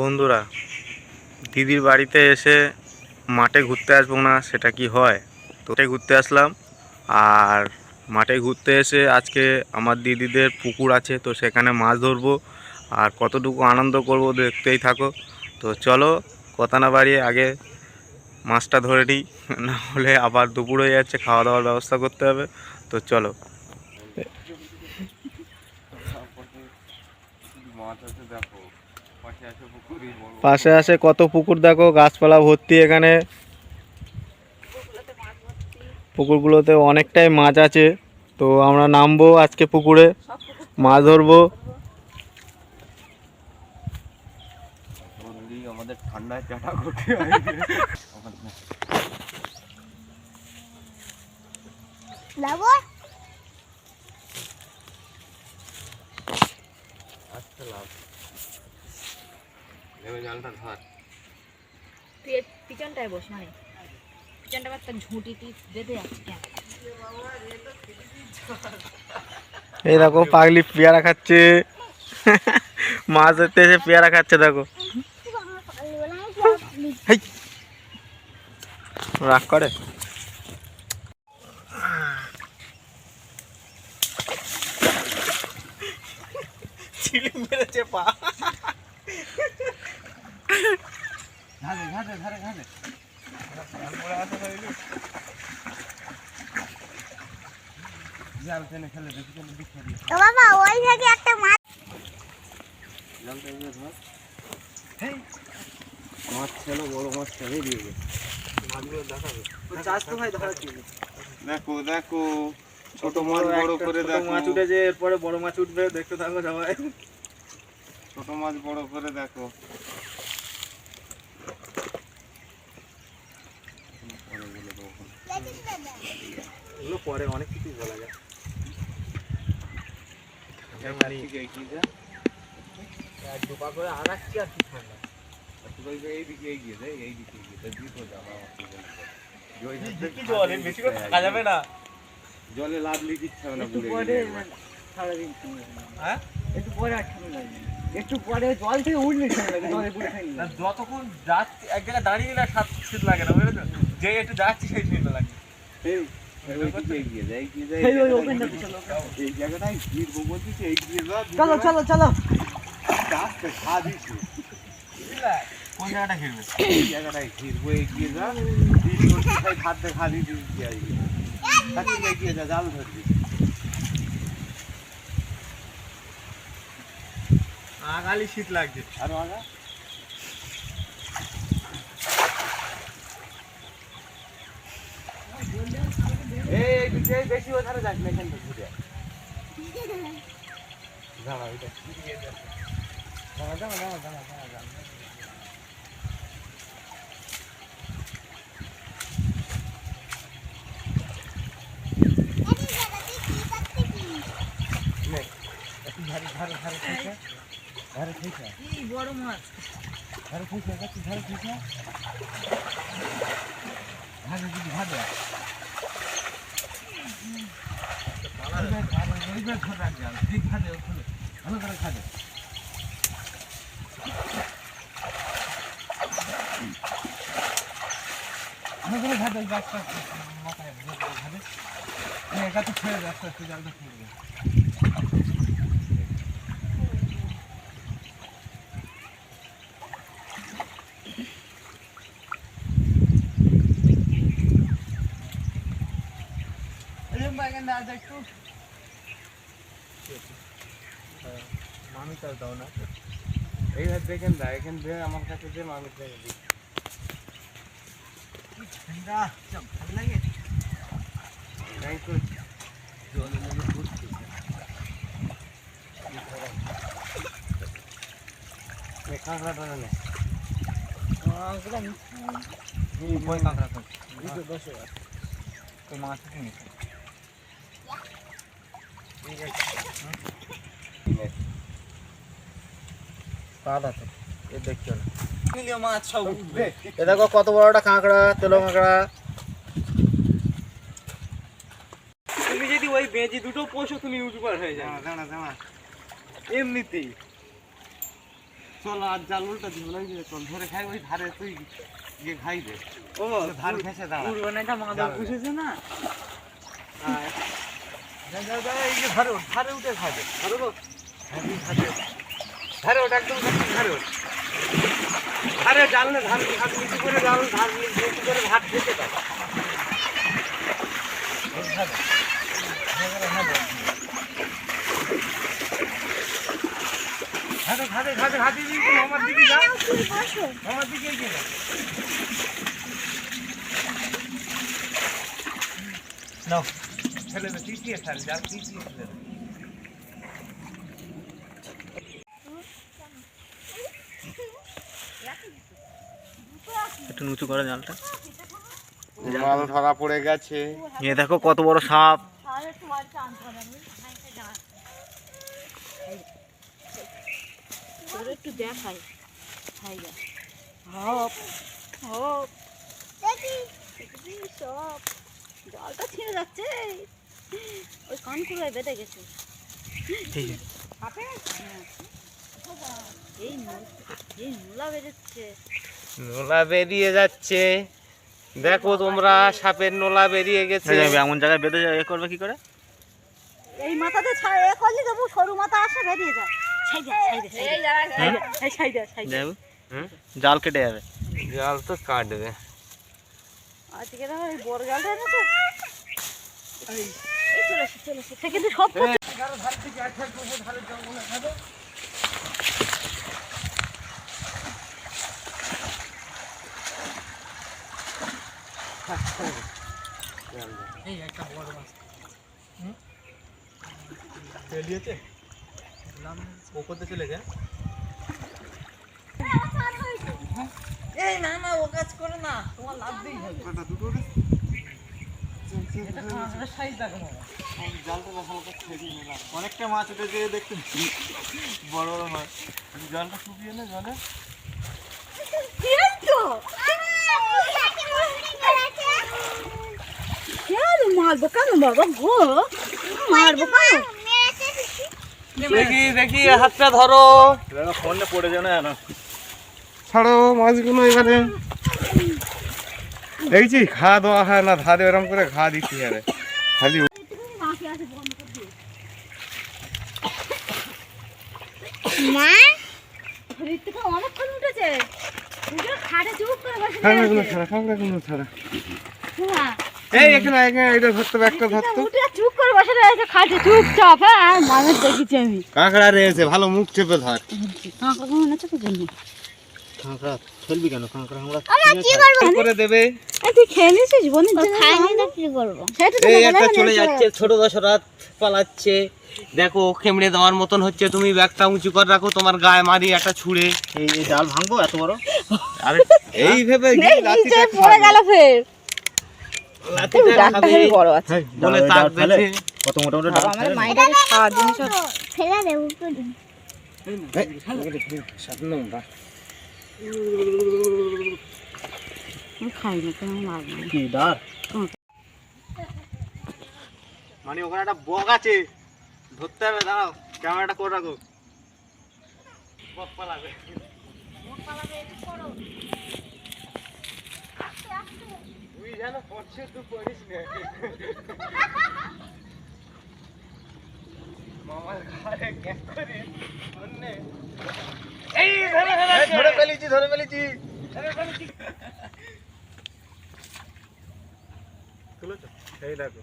বন্ধুরা, দিদির বাড়িতে এসে মাঠে ঘুরতে আসব না, সেটা কি হয়? তো ঘুরতে আসলাম, আর মাঠে ঘুরতে এসে আজকে আমার দিদিদের পুকুর আছে, তো সেখানে মাছ ধরবো, আর কতটুকু আনন্দ করব দেখতেই থাকো। তো চলো, কথা না বাড়িয়ে আগে মাছটা ধরে নিই, না হলে আবার দুপুর হয়ে যাচ্ছে খাওয়া দাওয়ার ব্যবস্থা করতে হবে, তো চলো। মাছ আছে দেখো। পাশে আসে কত পুকুর দেখো, গাছপালা ভর্তি এখানে। পুকুরগুলোতে অনেকটাই মাছ আছে, তো আমরা নামবো আজকে পুকুরে, মাছ ধরবো। ঠান্ডায় চাটা করতে হয় আচ্ছা লাভ নেমে জালটা ধর। তুই পিছনটায় বস মানে। পিছনটা একটা ঝুঁটি টি বেঁধে আছে কেন? এই দেখো পাগলি পেয়ারা খাচ্ছে। মাছ ধরতে এসে পেয়ারা খাচ্ছে দেখো। রাগ করে। চিলি মেরেছে পা। ঘাটে ঘাটে ঘাটে ঘাটে। বাবা ওই থেকে একটা মাছ মাছ ছিল বড় মাছ ছেড়ে দিয়ে গেছে। চাষ তো ভাই ধরা দেখো দেখো ছোট মাছ বড় করে দেখো। মাছ উঠেছে এরপরে বড় মাছ উঠবে দেখতে থাকো সবাই। ছোট মাছ বড় করে দেখো পরে বলে দেবো। এগুলো পরে অনেক কিছু বলা যায়। করে আগাচ্ছি আর কি ঠান্ডা। এইদিকে এগিয়ে এইদিকে এগিয়ে জল বেশি করে থাকা যাবে না। জলে হবে না একটু পরে। হ্যাঁ? একটু আর ঠান্ডা লাগবে একটু পরে জল থেকে উঠলে না, যতক্ষণ যাচ্ছি এক জায়গায় দাঁড়িয়ে আর সাত শীত লাগে না বুঝলে যে একটু যাচ্ছি সেই শীত লাগে চলো চলো চলো চলো আস্তে খা দিছি। কোন জায়গাটা ঘিরবে এই জায়গাটায় ঘিরবো, এগিয়ে যা, এগিয়ে যা, জাল ধরবি। আগালি শীত লাগছে আরও আগা। এই, এই বেশি ওধারে যাস না, এখান থেকে ঘুরে। দাঁড়া, ওইটা দাঁড়া, দাঁড়া, দাঁড়া। নে, একটু ধারে, ধারে, থেকে, ধারে থেকে, এই বড় মাছ ধারে থেকে, ধারে থেকে। ধারে দিদি, ধারে। ওইবার, ধারে, ওইবার ধরে রাখ জাল। ঠিক ধারে, ওখানে। ভালো করে খাবে ভালো করে ঘাটে গাছটা মাথায় ঘাটে একা তো ছেড়ে দে আস্তে আস্তে জালটা ছেড়ে দে মামি চাল দাও না। এই হাত দেখেন দা এখান দিয়ে আমার কাছে যে মানুষ দেখে ঠান্ডা ভালো লাগে। তাই তো জলে লেগে ঘুরছে কাঁকড়াটা নে ওই কাঁকড়া তো মাছ তো দেখো কত বড় একটা কাঁকড়া তেলো কাঁকড়া। তুমি যদি ওই বেজি দুটো পোষো তুমি ইউটিউবার হয়ে যাবে। এমনিতেই। চল আর জাল উল্টা দিব না চল ধরে খাই ওই ধারে তুই গিয়ে খাই দে ও ধার ঘেসে দাঁড়া। উড়বানাটা মাদা যাবে। পুষেছে না? আয়। ধারে ওঠ, ধারে উঠে খাবে ধারে ওঠ। একদম ধারে ওঠ। ধারে জাল না ধার হাত নিচু করে জাল ধার নিচু করে ভাত খেতে ধারে। ধারে ধারে ধারে হাতে দিয়ে আমার দিকে যা আমার দিকে এগিয়ে যা নাও তিতিয়ে তিতিয়ে ফেলে দে একটু উঁচু করে জালটা। মাল ধরা পড়ে গেছে। এ দেখো কত বড় সাপ। একটু দেখাই। হপ হপ। দেখি সব। জলটা ছিঁড়ে যাচ্ছে। ওই কান কুড়ায় বেঁধে গেছে। হ্যাঁ। নোলা বেরিয়ে যাচ্ছে। দেখো তোমরা সাপের নোলা বেরিয়ে গেছে। এমন জায়গায় বেঁধে এ করবে কি করে? এই মাথাতে ছা- এ করলে তবু সরু মাথা আসে বেরিয়ে যায় হুম? জাল কেটে যাবে। জাল তো কাটবে। আজকে বড় জালটা এনেছে? এই সে কিন্তু সব ওপর চলে যায় এই না না ও কাজ করে না। তোমার লাভ দিই হবে এটা কাঁচড়া সাইজ দেখো মামা। অনেকটা মাছ উঠেছে দেখতে বড় বড় মাছ। জলটা শুকিয়ে না জলে। মারবো কেন বাবা গো মারবো কেন দেখি দেখি হাতটা ধরো। ফোনে পড়ে যাও না ছাড়ো মাছগুলো এবারে। দেখছি খাওয়া দেওয়া হয় না ধারে ওরম করে ঘা দিচ্ছি আরে। খালি এই এখানে এখানে এটা ধরতে হবে একটা ধরতো। চুপ করে বসে রয়েছে খাটে চুপচাপ হ্যাঁ মানুষ দেখেছি আমি। কাঁকড়া রয়েছে ভালো মুখ চেপে ধর। কাঁকড়া কাঁকড়া ফেলবি কেন কাঁকড়া আমরা আমরা কি করব করে দেবে তুই খেয়ে নিয়েছিস বন্ধু খাইনি তো কি করব এই একটা চলে যাচ্ছে ছোট দশরাত পালাচ্ছে দেখো খেমড়ে দেওয়ার মতন হচ্ছে তুমি ব্যাগটা উঁচু করে রাখো তোমার গায়ে মারি একটা ছুঁড়ে এই জাল ভাঙবো এত বড় আরে এই ভেবে এই পড়ে গেল ফের লাঠিটা খাবে বড় আছে বলে জাল তার কত মোটা মোটা ডাল ফেলে না? খাওয়া জিনিস ফেলে দেবো মানে ওখানে একটা বক আছে। ধরতে হবে দাঁড়াও ক্যামেরাটা করে রাখো। বক পালাবে তুই যেন পড়ছে তুই পড়িস না। মামার ঘরে গ্যাস করে অন্যে এই ধরে ধরে এই, ধরে ফেলেছি। ধরে ফেলেছি। তুলেছো? এই দেখো।